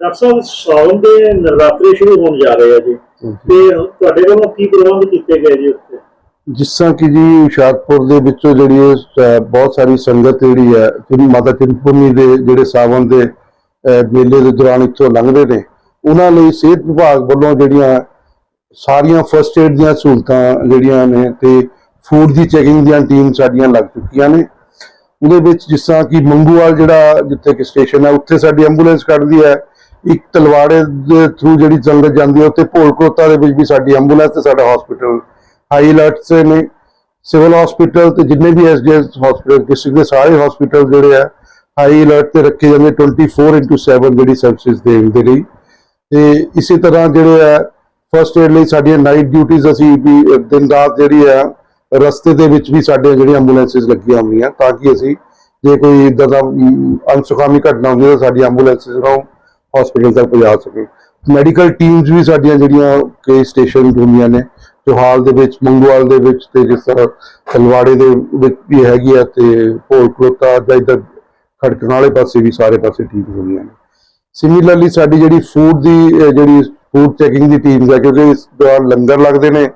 Doctor ਸਾਹਿਬ ਸਾਉਣ ਦੇ ਨਵਰਾਤਰੇ ਸ਼ੁਰੂ ਹੋਣ ਜਾ ਰਹੇ ਆ ਜੀ। ਤੇ ਤੁਹਾਡੇ ਵੱਲੋਂ ਕੀ ਪ੍ਰਬੰਧ ਕੀਤੇ ਗਏ ਜੀ ਉੱਥੇ? ਜਿਸ ਤਰ੍ਹਾਂ ਕਿ ਜੀ ਹੁਸ਼ਿਆਰਪੁਰ ਦੇ ਵਿੱਚੋਂ ਜਿਹੜੀ ਬਹੁਤ ਸਾਰੀ ਸੰਗਤ ਜਿਹੜੀ ਹੈ ਜਿਹੜੀ ਮਾਤਾ ਚਿੰਤਪੁਰਨੀ ਦੇ ਜਿਹੜੇ ਸਾਵਨ ਦੇ ਮੇਲੇ ਦੇ ਦੌਰਾਨ ਇੱਥੋਂ ਲੰਘਦੇ ਨੇ ਉਹਨਾਂ ਲਈ ਸਿਹਤ ਵਿਭਾਗ ਵੱਲੋਂ ਜਿਹੜੀਆਂ ਸਾਰੀਆਂ ਫਰਸਟ ਏਡ ਦੀਆਂ ਸਹੂਲਤਾਂ ਜਿਹੜੀਆਂ ਨੇ ਤੇ ਫੂਡ ਦੀ ਚੈਕਿੰਗ ਦੀਆਂ ਟੀਮ ਸਾਡੀਆਂ ਲੱਗ ਚੁੱਕੀਆਂ ਨੇ। ਉਹਦੇ ਵਿੱਚ ਜਿਸ ਤਰ੍ਹਾਂ ਕਿ ਮੰਗੂਵਾਲ ਜਿਹੜਾ ਜਿੱਥੇ ਕਿ ਸਟੇਸ਼ਨ ਹੈ ਉੱਥੇ ਸਾਡੀ ਐਂਬੂਲੈਂਸ ਕੱਢਦੀ ਹੈ। ਇੱਕ ਤਲਵਾੜੇ ਦੇ ਥਰੂ ਜਿਹੜੀ ਸੰਗਤ ਜਾਂਦੀ ਹੈ ਉੱਥੇ ਭੋਲਕੋਤਾ ਦੇ ਵਿੱਚ ਵੀ ਸਾਡੀ ਐਂਬੂਲੈਂਸ ਤੇ ਸਾਡਾ ਹਸਪੀਟਲ ਹਾਈ ਅਲਰਟ ਸੇ ਨੇ ਸਿਵਲ ਹਸਪੀਟਲ ਤੇ ਜਿੰਨੇ ਵੀ ਐਸਡੀਐਸ ਹਸਪੀਟਲ ਡਿਸਟ੍ਰਿਕਟ ਦੇ ਸਾਰੇ ਹਸਪੀਟਲ ਜਿਹੜੇ ਆ ਹਾਈ ਅਲਰਟ ਤੇ ਰੱਖੇ ਜਾਂਦੇ 24/7 ਜਿਹੜੀ ਸਰਵਿਸਿਜ਼ ਦੇਣ ਦੇ ਲਈ। ਤੇ ਇਸੇ ਤਰ੍ਹਾਂ ਜਿਹੜੇ ਆ ਫਰਸਟ ਏਡ ਲਈ ਸਾਡੀਆਂ ਨਾਈਟ ਡਿਊਟੀਆਂ ਅਸੀਂ ਵੀ ਦਿਨ ਰਾਤ ਜਿਹੜੀ ਆ ਰਸਤੇ ਦੇ ਵਿੱਚ ਵੀ ਸਾਡੇ ਜਿਹੜੀਆਂ ਐਂਬੂਲੈਂਸਿਸ ਲੱਗੀਆਂ ਹੋਈਆਂ ਤਾਂ ਕਿ ਅਸੀਂ ਜੇ ਕੋਈ ਇਦਾਂ ਦਾ ਅਮ, ਘਟਨਾ ਹੁੰਦੀ ਹੈ ਤਾਂ ਸਾਡੀ ਐਂਬੂਲੈਂਸਿਸ ਨੂੰ ਹਸਪੀਟਲ ਤੱਕ ਪਹੁੰਚਾ ਸਕੇ ਮੈਡੀਕਲ ਟੀਮਸ ਵੀ ਸਾਡੀਆਂ ਜਿਹੜੀਆਂ ਕਈ ਸਟੇਸ਼ਨ ਹੁੰਦੀਆਂ ਨੇ, ਜੋਹਾਲ ਦੇ ਵਿੱਚ ਮੰਗਵਾਲ ਦੇ ਵਿੱਚ ਤੇ ਜਿਸ ਤਰ੍ਹਾਂ ਤਲਵਾੜੇ ਦੇ ਵਿੱਚ ਵੀ ਹੈਗੀ ਆ ਤੇ ਭੋਲ ਖਲੋਤਾ ਜਾਂ ਇੱਧਰ ਖੜਕਣ ਵਾਲੇ ਪਾਸੇ ਵੀ ਸਾਰੇ ਪਾਸੇ ਟੀਮ ਹੁੰਦੀਆਂ ਨੇ। ਸਿਮਿਲਰਲੀ ਸਾਡੀ ਜਿਹੜੀ ਫੂਡ ਦੀ ਜਿਹੜੀ ਫੂਡ ਚੈਕਿੰਗ ਦੀ ਟੀਮਸ ਹੈ ਕਿਉਂਕਿ ਇਸ ਦੌਰਾਨ ਲੰਗਰ ਲੱਗਦੇ ਨੇ,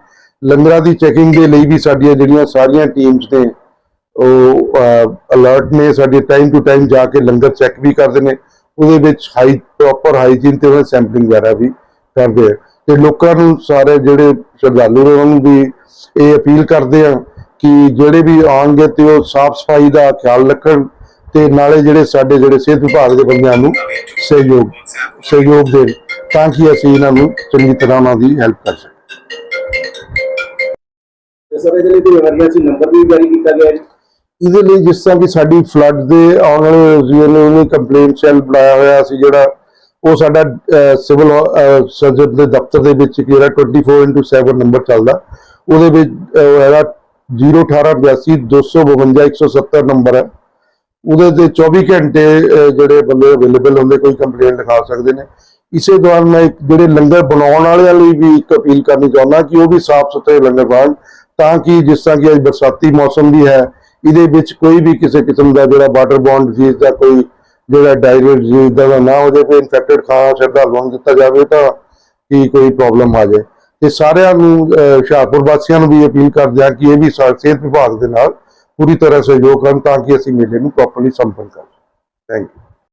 ਲੰਗਰਾਂ ਦੀ ਚੈਕਿੰਗ ਦੇ ਲਈ ਵੀ ਸਾਡੀਆਂ ਜਿਹੜੀਆਂ ਸਾਰੀਆਂ ਟੀਮਸ ਨੇ, ਉਹ ਅਲਰਟ ਨੇ, ਸਾਡੇ ਟਾਈਮ ਟੂ ਟਾਈਮ ਜਾ ਕੇ ਲੰਗਰ ਚੈੱਕ ਵੀ ਕਰਦੇ ਨੇ। ਉਹਦੇ ਵਿੱਚ ਹਾਈ ਪ੍ਰੋਪਰ ਹਾਈਜੀਨ ਤੇ ਉਹਨਾਂ ਸੈਂਪਲਿੰਗ ਵਗੈਰਾ ਵੀ ਕਰਦੇ ਆ। ਤੇ ਲੋਕਾਂ ਨੂੰ ਸਾਰੇ ਜਿਹੜੇ ਸ਼ਰਧਾਲੂ ਨੇ, ਉਹਨਾਂ ਨੂੰ ਵੀ ਇਹ ਅਪੀਲ ਕਰਦੇ ਆ ਕਿ ਜਿਹੜੇ ਵੀ ਆਉਣਗੇ ਤੇ ਉਹ ਸਾਫ਼ ਸਫ਼ਾਈ ਦਾ ਖਿਆਲ ਰੱਖਣ ਤੇ ਨਾਲੇ ਜਿਹੜੇ ਸਾਡੇ ਜਿਹੜੇ ਸਿਹਤ ਵਿਭਾਗ ਦੇ ਬੰਦਿਆਂ ਨੂੰ ਸਹਿਯੋਗ ਸਹਿਯੋਗ ਦੇਣ ਤਾਂ ਕਿ ਅਸੀਂ ਇਹਨਾਂ ਨੂੰ ਚੰਗੀ ਤਰ੍ਹਾਂ ਉਹਨਾਂ ਦੀ ਹੈਲਪ ਕਰ ਸਕੀਏ। ਤੇ ਸਰ, ਇਹਦੇ ਲਈ ਕੋਈ ਐਮਰਜੈਂਸੀ ਨੰਬਰ ਵੀ ਜਾਰੀ ਕੀਤਾ ਗਿਆ ਹੈ ਜੀ? ਇਹਦੇ ਲਈ ਜਿਸ ਤਰ੍ਹਾਂ ਕਿ ਸਾਡੀ ਫਲੱਡ ਦੇ ਆਉਣ ਵਾਲੇ ਰੋਜ਼ੀਏ ਨੇ ਕੰਪਲੇਂਟ ਸੈੱਲ ਬਣਾਇਆ ਹੋਇਆ ਸੀ ਜਿਹੜਾ ਉਹ ਸਾਡਾ ਸਿਵਲ ਸਰਜਨ ਦੇ ਦਫ਼ਤਰ ਦੇ ਵਿੱਚ ਜਿਹੜਾ 24/7 ਨੰਬਰ ਚੱਲਦਾ। ਉਹਦੇ ਵਿੱਚ ਅਹ, ਹੈਗਾ 01882 252 170 ਨੰਬਰ ਹੈ। ਉਹਦੇ ਤੇ 24 ਘੰਟੇ ਜਿਹੜੇ ਬੰਦੇ ਅਵੇਲੇਬਲ ਹੁੰਦੇ ਕੋਈ ਕੰਪਲੇਂਟ ਲਿਖਾ ਸਕਦੇ ਨੇ। ਇਸੇ ਦੌਰਾਨ ਮੈਂ ਇੱਕ ਜਿਹੜੇ ਲੰਗਰ ਬਣਾਉਣ ਵਾਲਿਆਂ ਲਈ ਵੀ ਇੱਕ ਅਪੀਲ ਕਰਨੀ ਚਾਹੁੰਦਾ ਕਿ ਉਹ ਵੀ ਸਾਫ਼ ਸੁਥਰੇ ਲੰਗਰ ਬਣਾਉਣ ਤਾਂ ਕਿ ਜਿਸ ਤਰ੍ਹਾਂ ਕਿ ਅੱਜ ਬਰਸਾਤੀ ਮੌਸਮ ਵੀ ਹੈ ਇਹਦੇ ਵਿੱਚ ਕੋਈ ਵੀ ਕਿਸੇ ਕਿਸਮ ਦਾ ਜਿਹੜਾ ਵਾਟਰ ਬੌਰਨ ਡਿਜ਼ੀਜ਼ ਦਾ ਕੋਈ ਜਿਹੜਾ ਡਾਇਰੀਆ ਡਿਜ਼ੀਜ਼ ਦਾ ਨਾ ਉਹਦੇ ਕੋਈ ਇਨਫੈਕਟਡ ਖਾਣਾ ਸ਼ਰਧਾਲੂਆਂ ਨੂੰ ਦਿੱਤਾ ਜਾਵੇ ਤਾਂ ਕੀ ਕੋਈ ਪ੍ਰੋਬਲਮ ਆ ਜਾਏ। ਤੇ ਸਾਰਿਆਂ ਨੂੰ ਹੁਸ਼ਿਆਰਪੁਰ ਵਾਸੀਆਂ ਨੂੰ ਵੀ ਅਪੀਲ ਕਰਦੇ ਆ ਕਿ ਇਹ ਵੀ ਸਿਹਤ ਵਿਭਾਗ ਦੇ ਨਾਲ ਪੂਰੀ ਤਰ੍ਹਾਂ ਸਹਿਯੋਗ ਕਰਨ ਤਾਂ ਕਿ ਅਸੀਂ ਮੇਲੇ ਨੂੰ ਪ੍ਰੋਪਰਲੀ ਸੰਪੰਨ ਕਰ ਸਕੀਏ। Thank you